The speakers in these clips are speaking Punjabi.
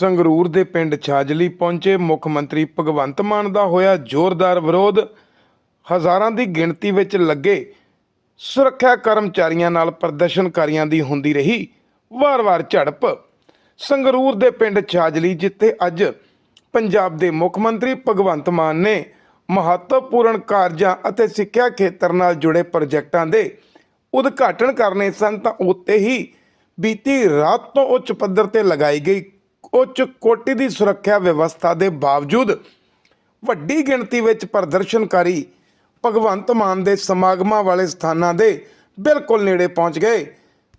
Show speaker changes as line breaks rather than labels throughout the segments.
ਸੰਗਰੂਰ ਦੇ ਪਿੰਡ ਛਾਜਲੀ ਪਹੁੰਚੇ ਮੁੱਖ ਮੰਤਰੀ ਭਗਵੰਤ ਮਾਨ ਦਾ ਹੋਇਆ ਜ਼ੋਰਦਾਰ ਵਿਰੋਧ। ਹਜ਼ਾਰਾਂ ਦੀ ਗਿਣਤੀ ਵਿੱਚ ਲੱਗੇ ਸੁਰੱਖਿਆ ਕਰਮਚਾਰੀਆਂ ਨਾਲ ਪ੍ਰਦਰਸ਼ਨਕਾਰੀਆਂ ਦੀ ਹੁੰਦੀ ਰਹੀ ਵਾਰ-ਵਾਰ ਝੜਪ। ਸੰਗਰੂਰ ਦੇ ਪਿੰਡ ਛਾਜਲੀ, ਜਿੱਥੇ ਅੱਜ ਪੰਜਾਬ ਦੇ ਮੁੱਖ ਮੰਤਰੀ ਭਗਵੰਤ ਮਾਨ ਨੇ ਮਹੱਤਵਪੂਰਨ ਕਾਰਜਾਂ ਅਤੇ ਸਿੱਖਿਆ ਖੇਤਰ ਨਾਲ ਜੁੜੇ ਪ੍ਰੋਜੈਕਟਾਂ ਦੇ ਉਦਘਾਟਨ ਕਰਨੇ ਸਨ, ਤਾਂ ਉੱਤੇ ਹੀ ਬੀਤੀ ਰਾਤ ਤੋਂ ਉੱਚ ਪੱਧਰ ਤੇ ਲਗਾਈ ਗਈ ਉੱਚ ਕੋਟੀ ਦੀ ਸੁਰੱਖਿਆ ਵਿਵਸਥਾ ਦੇ ਬਾਵਜੂਦ ਵੱਡੀ ਗਿਣਤੀ ਵਿੱਚ ਪ੍ਰਦਰਸ਼ਨਕਾਰੀ ਭਗਵੰਤ ਮਾਨ ਦੇ ਸਮਾਗਮਾਂ ਵਾਲੇ ਸਥਾਨਾਂ ਦੇ ਬਿਲਕੁਲ ਨੇੜੇ ਪਹੁੰਚ ਗਏ।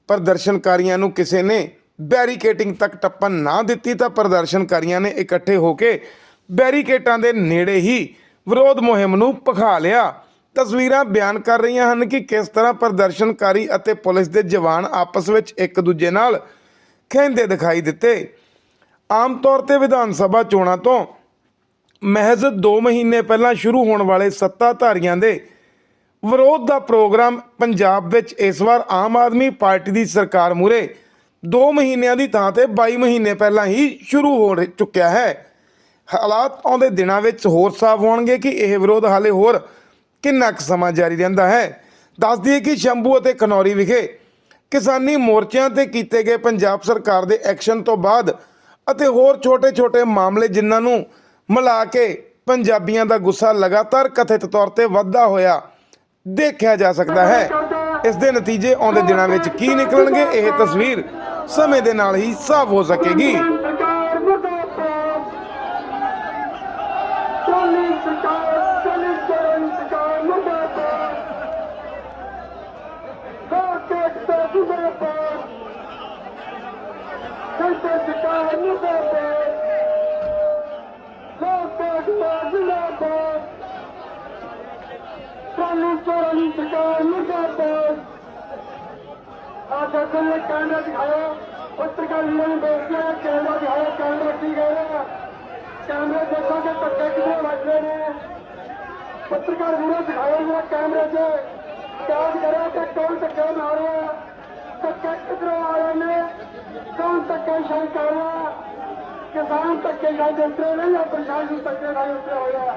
ਪ੍ਰਦਰਸ਼ਨਕਾਰੀਆਂ ਨੂੰ ਕਿਸੇ ਨੇ ਬੈਰੀਕੇਟਿੰਗ ਤੱਕ ਟੱਪਣ ਨਾ ਦਿੱਤੀ ਤਾਂ ਪ੍ਰਦਰਸ਼ਨਕਾਰੀਆਂ ਨੇ ਇਕੱਠੇ ਹੋ ਕੇ ਬੈਰੀਕੇਟਾਂ ਦੇ ਨੇੜੇ ਹੀ ਵਿਰੋਧ ਮੁਹਿੰਮ ਨੂੰ ਭਖਾ ਲਿਆ। ਤਸਵੀਰਾਂ ਬਿਆਨ ਕਰ ਰਹੀਆਂ ਹਨ ਕਿ ਕਿਸ ਤਰ੍ਹਾਂ ਪ੍ਰਦਰਸ਼ਨਕਾਰੀ ਅਤੇ ਪੁਲਿਸ ਦੇ ਜਵਾਨ ਆਪਸ ਵਿੱਚ ਇੱਕ ਦੂਜੇ ਨਾਲ ਖਹਿੰਦੇ ਦਿਖਾਈ ਦਿੱਤੇ। ਆਮ ਤੌਰ ਤੇ ਵਿਧਾਨ ਸਭਾ ਚੋਣਾਂ ਤੋਂ ਮਹਿਜ਼ 2 ਮਹੀਨੇ ਪਹਿਲਾਂ ਸ਼ੁਰੂ ਹੋਣ ਵਾਲੇ ਸੱਤਾਧਾਰੀਆਂ ਦੇ ਵਿਰੋਧ ਦਾ ਪ੍ਰੋਗਰਾਮ ਪੰਜਾਬ ਵਿੱਚ ਇਸ ਵਾਰ ਆਮ ਆਦਮੀ ਪਾਰਟੀ ਦੀ ਸਰਕਾਰ ਮੂਰੇ 2 ਮਹੀਨਿਆਂ ਦੀ ਥਾਂ ਤੇ 22 ਮਹੀਨੇ ਪਹਿਲਾਂ ਹੀ ਸ਼ੁਰੂ ਹੋ ਚੁੱਕਿਆ ਹੈ। ਹਾਲਾਤ ਆਉਂਦੇ ਦਿਨਾਂ ਵਿੱਚ ਹੋਰ ਸਾਫ਼ ਹੋਣਗੇ ਕਿ ਇਹ ਵਿਰੋਧ ਹਾਲੇ ਹੋਰ ਕਿੰਨਾ ਕੁ ਸਮਾਂ ਜਾਰੀ ਰਹਿੰਦਾ ਹੈ। ਦੱਸ ਦਈਏ ਕਿ ਸ਼ੰਭੂ ਅਤੇ ਖਨੌਰੀ ਵਿਖੇ ਕਿਸਾਨੀ ਮੋਰਚਿਆਂ ਤੇ ਕੀਤੇ ਗਏ ਪੰਜਾਬ ਸਰਕਾਰ ਦੇ ਐਕਸ਼ਨ ਤੋਂ ਬਾਅਦ ਅਤੇ ਹੋਰ ਛੋਟੇ-ਛੋਟੇ ਮਾਮਲੇ ਜਿਨ੍ਹਾਂ ਨੂੰ ਮਿਲਾ ਕੇ ਪੰਜਾਬੀਆਂ ਦਾ ਗੁੱਸਾ ਲਗਾਤਾਰ ਕਥਿਤ ਤੌਰ ਤੇ ਵੱਧਦਾ ਹੋਇਆ ਦੇਖਿਆ ਜਾ ਸਕਦਾ ਹੈ। ਇਸ ਦੇ ਨਤੀਜੇ ਆਉਂਦੇ ਦਿਨਾਂ ਵਿੱਚ ਕੀ ਨਿਕਲਣਗੇ, ਇਹ ਤਸਵੀਰ ਸਮੇਂ ਦੇ ਨਾਲ ਹੀ ਸਾਫ਼ ਹੋ ਸਕੇਗੀ।
ਸਰਕਾਰ ਮੁਰਦਾਬਾਦ ਤੇ ਜਿੱਤਾ ਉਹਨੂੰ ਬੋਲਦੇ ਲੋਕ ਬਾਗ ਬਾਜ਼ਲਾ ਬੋ ਸਾਨੂੰ ਚੋਰਾਂ ਦੀ ਸਰਕਾਰ ਨੂੰ ਕਰਦੇ ਆ ਜਦੋਂ ਇਹ ਕੈਮਰਾ ਦਿਖਾਓ ਪੱਤਰਕਾਰ ਵੀਰਾਂ ਨੂੰ ਬੇਨਤੀ ਹੈ ਕੈਮਰਾ ਦਿਖਾਓ ਕੈਮਰਾ ਕੀ ਗਏ ਕੈਮਰਾ ਦੇਖੋਗੇ ਧੱਕੇ ਕਿਵੇਂ ਵੱਜ ਰਹੇ ਨੇ ਪੱਤਰਕਾਰ ਵੀਰਾਂ ਦਿਖਾਓ ਜਿਹੜਾ ਕੈਮਰੇ 'ਚ ਕਾਜ ਕਰਿਆ ਕਿ ਕੌਣ ਧੱਕਾ ਮਾਰਿਆ ਕਾਰਨ ਕਿਸਾਨ ਧੱਕੇ ਨਾਲ ਦੇ ਉੱਤੇ ਨਹੀਂ ਜਾਂ ਪ੍ਰਸ਼ਾਸਨ ਧੱਕੇ ਨਾਲ ਉੱਤੇ ਹੋਇਆ